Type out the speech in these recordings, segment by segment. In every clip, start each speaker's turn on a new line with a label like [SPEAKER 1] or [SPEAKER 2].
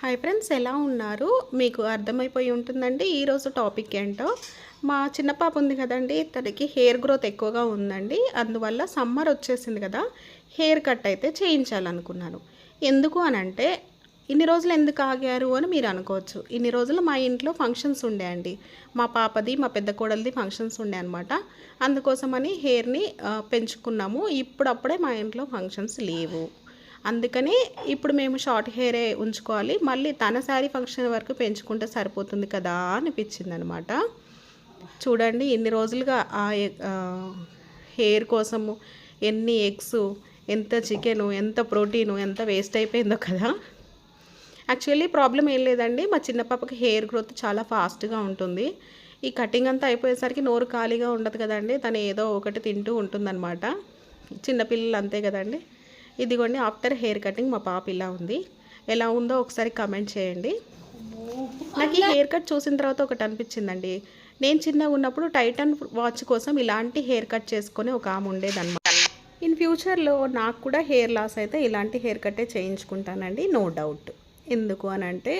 [SPEAKER 1] Hi friends ఎలా ఉన్నారు? మీకు అర్థమైపోయి ఉంటుందండి ఈరోజు టాపిక్ ఏంటో. మా చిన్న పాప ఉంది కదండి తనకి హెయిర్ గ్రోత్ ఎక్కువగా ఉందండి. అందువల్ల సమ్మర్ వచ్చేసింది కదా హెయిర్ కట్ అయితే చేయించాలనుకున్నాను. ఎందుకు అని అంటే ఇన్ని రోజులు ఎందుకు ఆగారు అని మీరు అనుకోవచ్చు. ఇన్ని రోజులు మా ఇంట్లో ఫంక్షన్స్ ఉండే అండి. మా పాపది మా పెద్ద కోడలిది ఫంక్షన్స్ ఉండే అనమాట అందుకోసమని హెయిర్ని పెంచుకున్నాము. ఇప్పుడప్పుడే మా ఇంట్లో ఫంక్షన్స్ లేవు. అందుకని ఇప్పుడు మేము షార్ట్ హెయిరే ఉంచుకోవాలి. మళ్ళీ తన శారీ ఫంక్షన్ వరకు పెంచుకుంటే సరిపోతుంది కదా అనిపించింది అనమాట చూడండి ఇన్ని రోజులుగా ఆ హెయిర్ కోసము ఎన్ని ఎగ్స్ ఎంత చికెను ఎంత ప్రోటీను ఎంత వేస్ట్ అయిపోయిందో కదా. యాక్చువల్లీ ప్రాబ్లం ఏం లేదండి. మా చిన్న పాపకి హెయిర్ గ్రోత్ చాలా ఫాస్ట్గా ఉంటుంది. ఈ కటింగ్ అంతా అయిపోయేసరికి నోరు ఖాళీగా ఉండదు కదండి. తను ఏదో ఒకటి తింటూ ఉంటుందన్నమాట. చిన్నపిల్లలు అంతే కదండి. ఇదిగోండి ఆఫ్టర్ హెయిర్ కటింగ్ మా పాప ఇలా ఉంది. ఎలా ఉందో ఒకసారి కమెంట్ చేయండి. నాకు ఈ హెయిర్ కట్ చూసిన తర్వాత ఒకటి అనిపించిందండి. నేను చిన్నగా ఉన్నప్పుడు టైటన్ వాచ్ కోసం ఇలాంటి హెయిర్ కట్ చేసుకొని ఒక ఆమె ఉండేదన్నమాట. ఇన్ ఫ్యూచర్లో నాకు కూడా హెయిర్ లాస్ అయితే ఇలాంటి హెయిర్ కట్టే చేయించుకుంటానండి నో డౌట్ ఎందుకు అని అంటే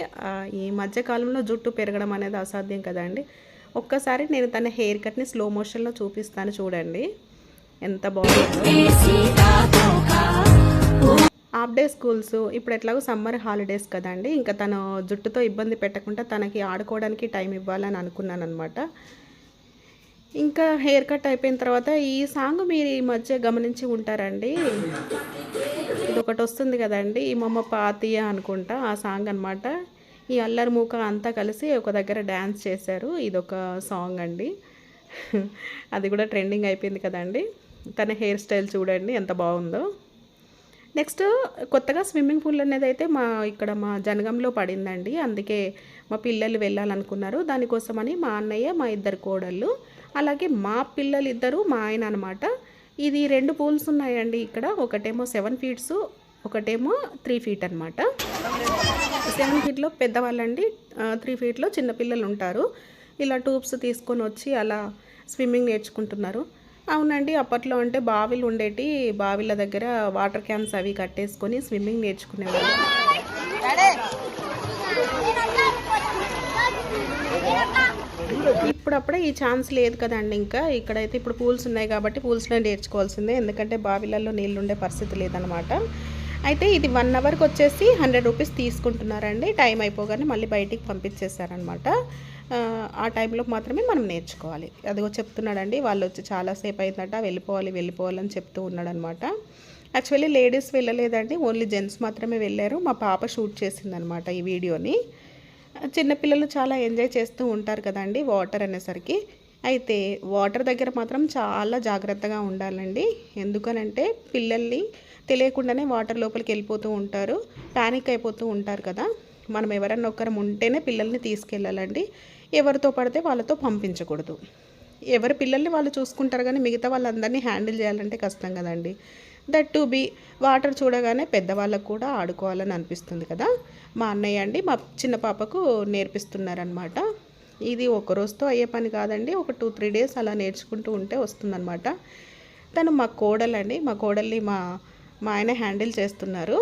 [SPEAKER 1] ఈ మధ్యకాలంలో జుట్టు పెరగడం అనేది అసాధ్యం కదండి. ఒక్కసారి నేను తన హెయిర్ కట్ని స్లో మోషన్లో చూపిస్తాను చూడండి. ఎంత బాగుందో. హాఫ్ డే స్కూల్స్ ఇప్పుడు ఎట్లాగో సమ్మర్ హాలిడేస్ కదండి. ఇంకా తను జుట్టుతో ఇబ్బంది పెట్టకుండా తనకి ఆడుకోవడానికి టైం ఇవ్వాలని అనుకున్నాను అనమాట ఇంకా హెయిర్ కట్ అయిపోయిన తర్వాత ఈ సాంగ్ మీరు ఈ మధ్య గమనించి ఉంటారండి. ఇది ఒకటి వస్తుంది కదండి ఈ మమ్మ పాతియ అనుకుంటా ఆ సాంగ్ అనమాట ఈ అల్లరి మూక అంతా కలిసి ఒక దగ్గర డ్యాన్స్ చేశారు. ఇదొక సాంగ్ అండి. అది కూడా ట్రెండింగ్ అయిపోయింది కదండి. తన హెయిర్ స్టైల్ చూడండి ఎంత బాగుందో. నెక్స్ట్ కొత్తగా స్విమ్మింగ్ పూల్ అనేది అయితే మా ఇక్కడ మా జనగంలో పడిందండి. అందుకే మా పిల్లలు వెళ్ళాలనుకున్నారు. దానికోసమని మా అన్నయ్య మా ఇద్దరు కోడళ్ళు అలాగే మా పిల్లలు ఇద్దరు మా ఆయన అనమాట ఇది రెండు పూల్స్ ఉన్నాయండి ఇక్కడ. ఒకటేమో సెవెన్ ఫీట్స్ ఒకటేమో త్రీ ఫీట్ అనమాట సెవెన్ ఫీట్లో పెద్దవాళ్ళండి. త్రీ ఫీట్లో చిన్నపిల్లలు ఉంటారు ఇలా ట్యూబ్స్ తీసుకొని వచ్చి అలా స్విమ్మింగ్ నేర్చుకుంటున్నారు. అవునండి. అప్పట్లో అంటే బావిలు ఉండేటి బావిల దగ్గర వాటర్ క్యాన్స్ అవి కట్టేసుకొని స్విమ్మింగ్ నేర్చుకునేవాళ్ళు. ఇప్పుడప్పుడే ఈ ఛాన్స్ లేదు కదండి ఇంకా. ఇక్కడైతే ఇప్పుడు పూల్స్ ఉన్నాయి కాబట్టి పూల్స్లో నేర్చుకోవాల్సిందే. ఎందుకంటే బావిలలో నీళ్ళు ఉండే పరిస్థితి లేదనమాట. అయితే ఇది వన్ అవర్కి వచ్చేసి హండ్రెడ్ రూపీస్ తీసుకుంటున్నారండి. టైం అయిపోగానే మళ్ళీ బయటికి పంపించేశారనమాట ఆ, ఆ టైంలో మాత్రమే మనం నేర్చుకోవాలి. అదిగో చెప్తున్నాడండి. వాళ్ళు వచ్చి చాలాసేపు అయిందట. వెళ్ళిపోవాలి వెళ్ళిపోవాలని చెప్తూ ఉన్నాడనమాట యాక్చువల్లీ లేడీస్ వెళ్ళలేదండి. ఓన్లీ జెంట్స్ మాత్రమే వెళ్ళారు. మా పాప షూట్ చేసిందనమాట ఈ వీడియోని. చిన్నపిల్లలు చాలా ఎంజాయ్ చేస్తూ ఉంటారు కదండి వాటర్ అనేసరికి. అయితే వాటర్ దగ్గర మాత్రం చాలా జాగ్రత్తగా ఉండాలండి. ఎందుకనంటే పిల్లల్ని తెలియకుండానే వాటర్ లోపలికి వెళ్ళిపోతూ ఉంటారు. ప్యానిక్ అయిపోతూ ఉంటారు కదా. మనం ఎవరన్నా ఒక్కరం ఉంటేనే పిల్లల్ని తీసుకెళ్ళాలండి. ఎవరితో పడితే వాళ్ళతో పంపించకూడదు. ఎవరి పిల్లల్ని వాళ్ళు చూసుకుంటారు కానీ మిగతా వాళ్ళందరినీ హ్యాండిల్ చేయాలంటే కష్టం కదండి. దట్ టు బి వాటర్ చూడగానే పెద్దవాళ్ళకు కూడా ఆడుకోవాలని అనిపిస్తుంది కదా. మా అన్నయ్య అండి మా చిన్న పాపకు నేర్పిస్తున్నారనమాట ఇది ఒక రోజుతో అయ్యే పని కాదండి. ఒక టూ త్రీ డేస్ అలా నేర్చుకుంటూ ఉంటే వస్తుందన్నమాట. తను మా కోడలండి. మా కోడల్ని మా మా ఆయన హ్యాండిల్ చేస్తున్నారు.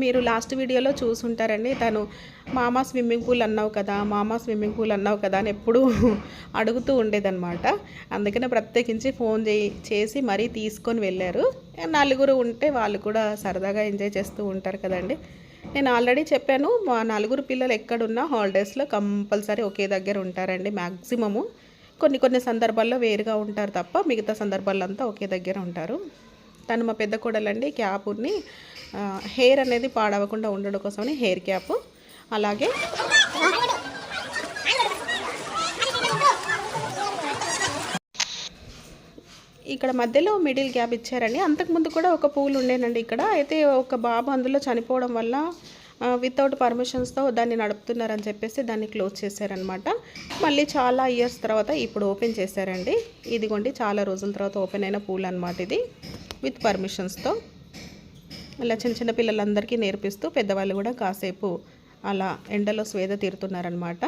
[SPEAKER 1] మీరు లాస్ట్ వీడియోలో చూసుంటారండి తను మామ స్విమ్మింగ్ పూల్ అన్నావు కదా మామ స్విమ్మింగ్ పూల్ అన్నావు కదా అని ఎప్పుడూ అడుగుతూ ఉండేదన్నమాట. అందుకనే ప్రత్యేకించి ఫోన్ చేసి మరీ తీసుకొని వెళ్ళారు. నలుగురు ఉంటే వాళ్ళు కూడా సరదాగా ఎంజాయ్ చేస్తూ ఉంటారు కదండి. నేను ఆల్రెడీ చెప్పాను మా నలుగురు పిల్లలు ఎక్కడున్నా హాలిడేస్లో కంపల్సరీ ఒకే దగ్గర ఉంటారండి మ్యాక్సిమము కొన్ని కొన్ని సందర్భాల్లో వేరుగా ఉంటారు తప్ప మిగతా సందర్భాల్లో అంతా ఒకే దగ్గర ఉంటారు. తను మా పెద్ద కోడలండి క్యాప్ని హెయిర్ అనేది పాడవకుండా ఉండడం కోసమని హెయిర్ క్యాప్. అలాగే ఇక్కడ మధ్యలో మిడిల్ గ్యాప్ ఇచ్చారండి. అంతకుముందు కూడా ఒక పూలు ఉండేనండి ఇక్కడ. అయితే ఒక బాబు అందులో చనిపోవడం వల్ల వితౌట్ పర్మిషన్స్తో దాన్ని నడుపుతున్నారని చెప్పేసి దాన్ని క్లోజ్ చేశారనమాట మళ్ళీ చాలా ఇయర్స్ తర్వాత ఇప్పుడు ఓపెన్ చేశారండి. ఇదిగోండి చాలా రోజుల తర్వాత ఓపెన్ అయిన పూలు అనమాట ఇది. విత్ పర్మిషన్స్తో ఇలా చిన్న చిన్న పిల్లలందరికీ నేర్పిస్తూ పెద్దవాళ్ళు కూడా కాసేపు అలా ఎండలో స్వేద తీరుతున్నారనమాట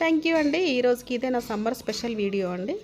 [SPEAKER 1] థ్యాంక్ యూ అండి. ఈరోజుకి ఇదే నా సమ్మర్ స్పెషల్ వీడియో అండి.